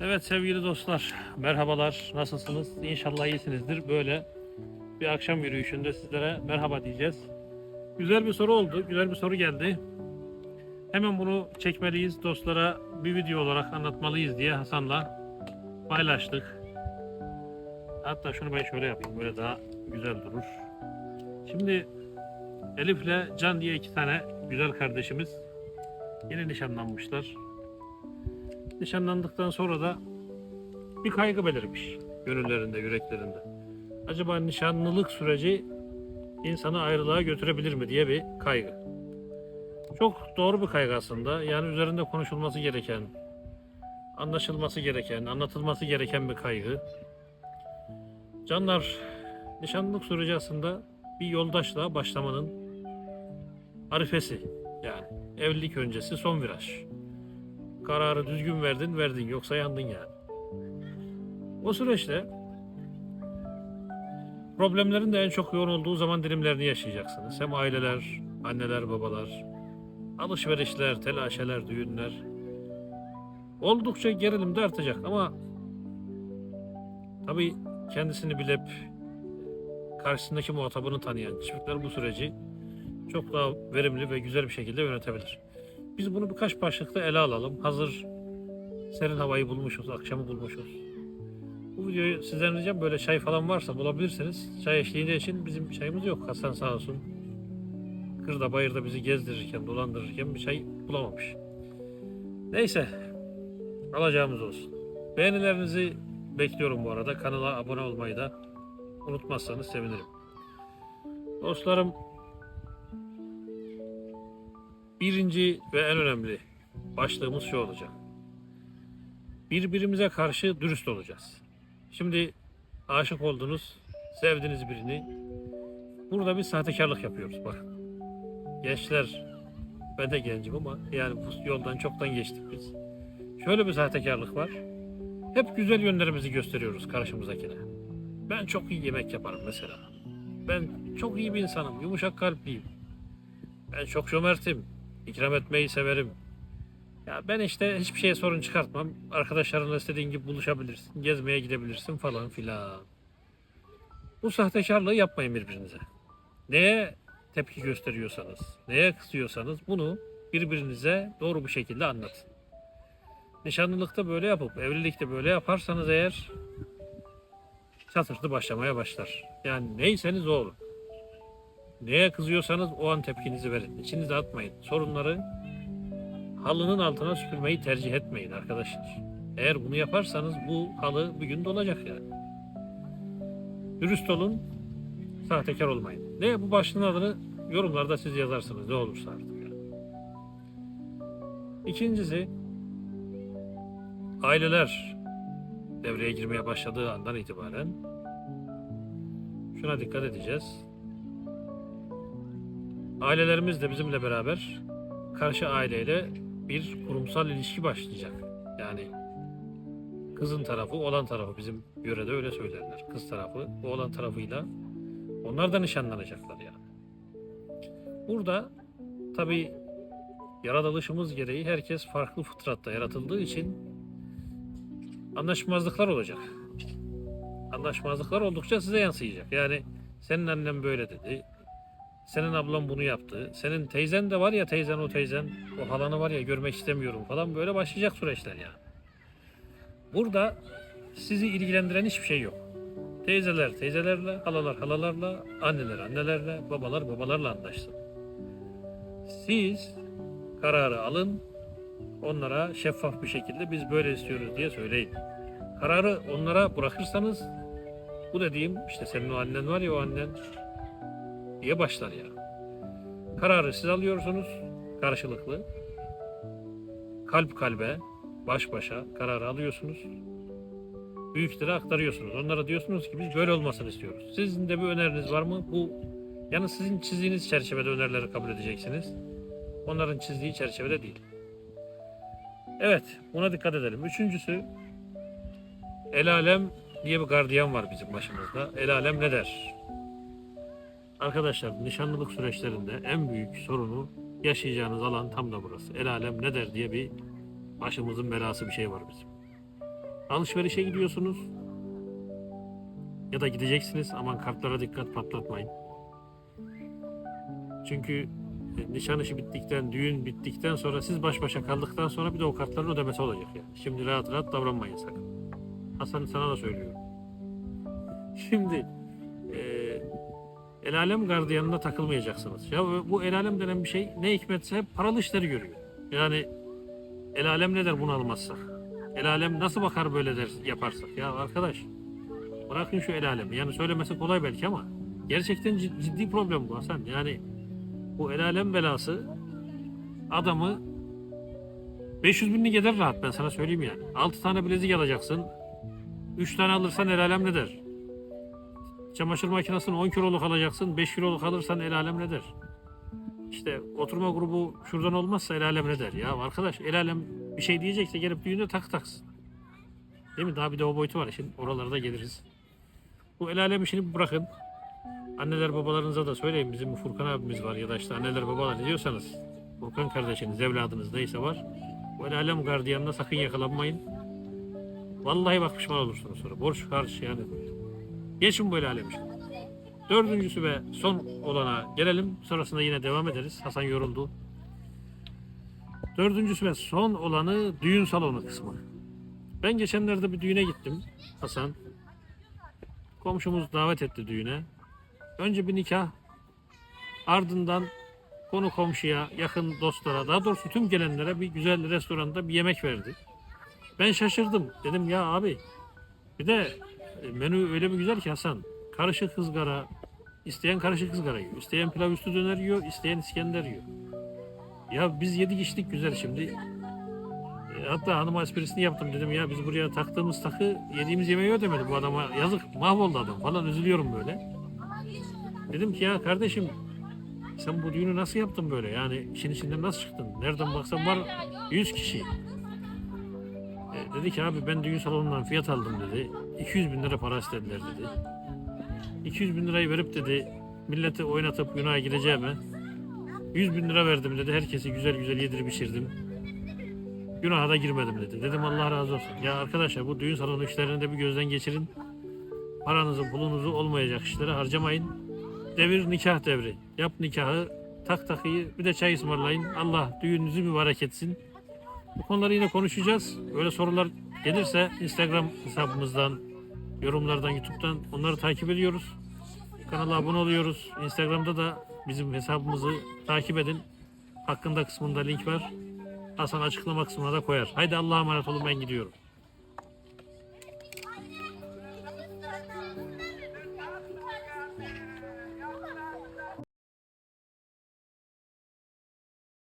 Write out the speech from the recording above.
Evet sevgili dostlar, merhabalar. Nasılsınız? İnşallah iyisinizdir. Böyle bir akşam yürüyüşünde sizlere merhaba diyeceğiz. Güzel bir soru oldu, güzel bir soru geldi. Hemen bunu çekmeliyiz, dostlara bir video olarak anlatmalıyız diye Hasan'la paylaştık. Hatta şunu ben şöyle yapayım, böyle daha güzel durur. Şimdi Elif'le Can diye iki tane güzel kardeşimiz yeni nişanlanmışlar. Nişanlandıktan sonra da bir kaygı belirmiş gönüllerinde, yüreklerinde. Acaba nişanlılık süreci insanı ayrılığa götürebilir mi diye bir kaygı. Çok doğru bir kaygı aslında. Yani üzerinde konuşulması gereken, anlaşılması gereken, anlatılması gereken bir kaygı. Canlar, nişanlılık süreci aslında bir yoldaşla başlamanın arifesi. Yani evlilik öncesi son viraj kararı düzgün verdin verdin yoksa yandın yani. O süreçte problemlerin de en çok yoğun olduğu zaman dilimlerini yaşayacaksınız. Hem aileler, anneler, babalar, alışverişler, telaşeler, düğünler. Oldukça gerilim de artacak ama tabii kendisini bilip karşısındaki muhatabını tanıyan çiftler bu süreci çok daha verimli ve güzel bir şekilde yönetebilir. Biz bunu birkaç başlıkta ele alalım. Hazır serin havayı bulmuşuz, akşamı bulmuşuz. Bu videoyu sizden ricam böyle çay falan varsa bulabilirsiniz. Çay eşliğinde için bizim çayımız yok. Hasan sağ olsun. Kırda bayırda bizi gezdirirken, dolandırırken bir çay bulamamış. Neyse. Alacağımız olsun. Beğenilerinizi bekliyorum bu arada. Kanala abone olmayı da unutmazsanız sevinirim. Dostlarım Birinci ve en önemli başlığımız şu olacak. Birbirimize karşı dürüst olacağız. Şimdi aşık oldunuz, sevdiniz birini. Burada bir sahtekarlık yapıyoruz bak. Gençler, ben de gencim ama yani bu yoldan çoktan geçtik biz. Şöyle bir sahtekarlık var. Hep güzel yönlerimizi gösteriyoruz karşımızdakine. Ben çok iyi yemek yaparım mesela. Ben çok iyi bir insanım, yumuşak kalpliyim. Ben çok cömertim. İkram etmeyi severim. Ya ben işte hiçbir şeye sorun çıkartmam. Arkadaşlarınla istediğin gibi buluşabilirsin. Gezmeye gidebilirsin falan filan. Bu sahtekarlığı yapmayın birbirinize. Neye tepki gösteriyorsanız, neye kızıyorsanız bunu birbirinize doğru bir şekilde anlatın. Nişanlılıkta böyle yapıp evlilikte böyle yaparsanız eğer çatırtı başlamaya başlar. Yani neyseniz o olun. Neye kızıyorsanız o an tepkinizi verin. İçinize atmayın. Sorunları halının altına süpürmeyi tercih etmeyin arkadaşlar. Eğer bunu yaparsanız bu halı bir gün dolacak yani. Dürüst olun, sahtekar olmayın. Ne bu başlığın adını yorumlarda siz yazarsınız ne olursa artık. Yani. İkincisi aileler devreye girmeye başladığı andan itibaren şuna dikkat edeceğiz. Ailelerimiz de bizimle beraber karşı aileyle bir kurumsal ilişki başlayacak. Yani kızın tarafı, olan tarafı bizim yörede öyle söylerler. Kız tarafı, oğlan tarafıyla onlar da nişanlanacaklar yani. Burada tabi yaratılışımız gereği herkes farklı fıtratta yaratıldığı için anlaşmazlıklar olacak. Anlaşmazlıklar oldukça size yansıyacak. Yani senin annen böyle dedi, senin ablan bunu yaptı. Senin teyzen de var ya teyzen o teyzen. O halanı var ya görmek istemiyorum falan böyle başlayacak süreçler ya. Burada sizi ilgilendiren hiçbir şey yok. Teyzeler teyzelerle, halalar halalarla, anneler annelerle, babalar babalarla anlaşsın. Siz kararı alın, onlara şeffaf bir şekilde biz böyle istiyoruz diye söyleyin. Kararı onlara bırakırsanız bu dediğim işte senin o annen var ya o annen diye başlar ya. Kararı siz alıyorsunuz karşılıklı. Kalp kalbe, baş başa kararı alıyorsunuz. Büyüklere aktarıyorsunuz. Onlara diyorsunuz ki biz böyle olmasını istiyoruz. Sizin de bir öneriniz var mı? Bu yani sizin çizdiğiniz çerçevede önerileri kabul edeceksiniz. Onların çizdiği çerçevede değil. Evet, buna dikkat edelim. Üçüncüsü, el alem diye bir gardiyan var bizim başımızda. El alem ne der? Arkadaşlar nişanlılık süreçlerinde en büyük sorunu yaşayacağınız alan tam da burası. El alem ne der diye bir başımızın belası bir şey var bizim. Alışverişe gidiyorsunuz. Ya da gideceksiniz. Aman kartlara dikkat patlatmayın. Çünkü e, nişan işi bittikten, düğün bittikten sonra siz baş başa kaldıktan sonra bir de o kartların ödemesi olacak yani. Şimdi rahat rahat davranmayın sakın. Hasan sana da söylüyorum. Şimdi el alem gardiyanına takılmayacaksınız. Ya bu- el alem denen bir şey ne hikmetse hep paralı işleri görüyor. Yani el alem ne der bunu almazsak? El alem nasıl bakar böyle der yaparsak? Ya arkadaş bırakın şu el alemi. Yani söylemesi kolay belki ama gerçekten cid- ciddi problem bu Hasan. Yani bu el alem belası adamı 500 binlik eder rahat ben sana söyleyeyim yani. 6 tane bilezik alacaksın. 3 tane alırsan el alem ne der? Çamaşır makinesini 10 kiloluk alacaksın. 5 kiloluk alırsan el alem ne der? İşte oturma grubu şuradan olmazsa el alem ne der? Ya arkadaş el alem bir şey diyecekse gelip düğünde tak taksın. Değil mi? Daha bir de o boyutu var. Şimdi oralarda geliriz. Bu el alem işini bırakın. Anneler babalarınıza da söyleyin. Bizim Furkan abimiz var ya da işte anneler babalar diyorsanız Furkan kardeşiniz, evladınız neyse var. Bu el alem gardiyanına sakın yakalanmayın. Vallahi bak pişman olursunuz sonra. Borç harç yani. Geçin bu el alem işini. Dördüncüsü ve son olana gelelim. Sonrasında yine devam ederiz. Hasan yoruldu. Dördüncüsü ve son olanı düğün salonu kısmı. Ben geçenlerde bir düğüne gittim Hasan. Komşumuz davet etti düğüne. Önce bir nikah, ardından konu komşuya, yakın dostlara, daha doğrusu tüm gelenlere bir güzel restoranda bir yemek verdi. Ben şaşırdım. Dedim ya abi bir de menü öyle bir güzel ki Hasan. Karışık ızgara, isteyen karışık ızgara yiyor. isteyen pilav üstü döner yiyor, isteyen İskender yiyor. Ya biz yedik içtik güzel şimdi. E, Hatta hanıma esprisini yaptım dedim ya biz buraya taktığımız takı yediğimiz yemeği ödemedi bu adama yazık mahvoldu adam falan üzülüyorum böyle. Dedim ki ya kardeşim sen bu düğünü nasıl yaptın böyle yani işin içinden nasıl çıktın? Nereden baksan var 100 kişi. Dedi ki abi ben düğün salonundan fiyat aldım dedi. 200 bin lira para istediler dedi. 200 bin lirayı verip dedi milleti oynatıp günaha gireceğime 100 bin lira verdim dedi. Herkesi güzel güzel yedirip içirdim. Günaha da girmedim dedi. Dedim Allah razı olsun. Ya arkadaşlar bu düğün salonu işlerini de bir gözden geçirin. Paranızı pulunuzu olmayacak işlere harcamayın. Devir nikah devri. Yap nikahı, tak takıyı, bir de çay ısmarlayın. Allah düğününüzü mübarek etsin. Bu konuları yine konuşacağız. Öyle sorular gelirse Instagram hesabımızdan, yorumlardan, YouTube'dan onları takip ediyoruz. Kanala abone oluyoruz. Instagram'da da bizim hesabımızı takip edin. Hakkında kısmında link var. Hasan açıklama kısmına da koyar. Haydi Allah'a emanet olun ben gidiyorum.